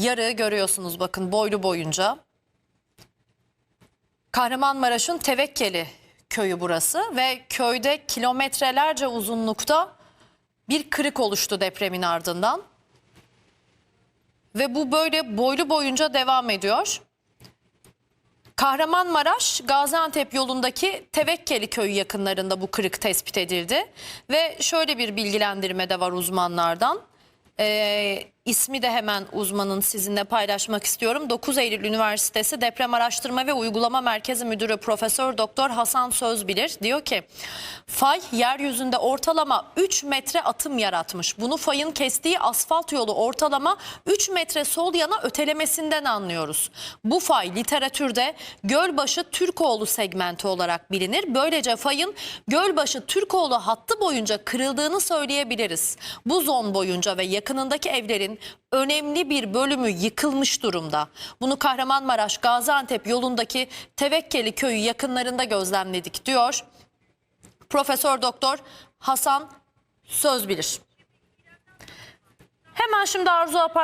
yarığı görüyorsunuz bakın boylu boyunca. Kahramanmaraş'ın Tevekkeli köyü burası ve köyde kilometrelerce uzunlukta bir kırık oluştu depremin ardından. Ve bu böyle boylu boyunca devam ediyor. Kahramanmaraş Gaziantep yolundaki Tevekkeli köyü yakınlarında bu kırık tespit edildi. Ve şöyle bir bilgilendirme de var uzmanlardan. Ee, ismi de hemen uzmanın sizinle paylaşmak istiyorum. 9 Eylül Üniversitesi Deprem Araştırma ve Uygulama Merkezi Müdürü Profesör Doktor Hasan Sözbilir diyor ki fay yeryüzünde ortalama 3 metre atım yaratmış. Bunu fayın kestiği asfalt yolu ortalama 3 metre sol yana ötelemesinden anlıyoruz. Bu fay literatürde Gölbaşı Türkoğlu segmenti olarak bilinir. Böylece fayın Gölbaşı Türkoğlu hattı boyunca kırıldığını söyleyebiliriz. Bu zon boyunca ve yakınındaki evlerin önemli bir bölümü yıkılmış durumda. Bunu Kahramanmaraş Gaziantep yolundaki Tevekkeli köyü yakınlarında gözlemledik diyor. Profesör Doktor Hasan Sözbilir. Hemen şimdi Arzu Apar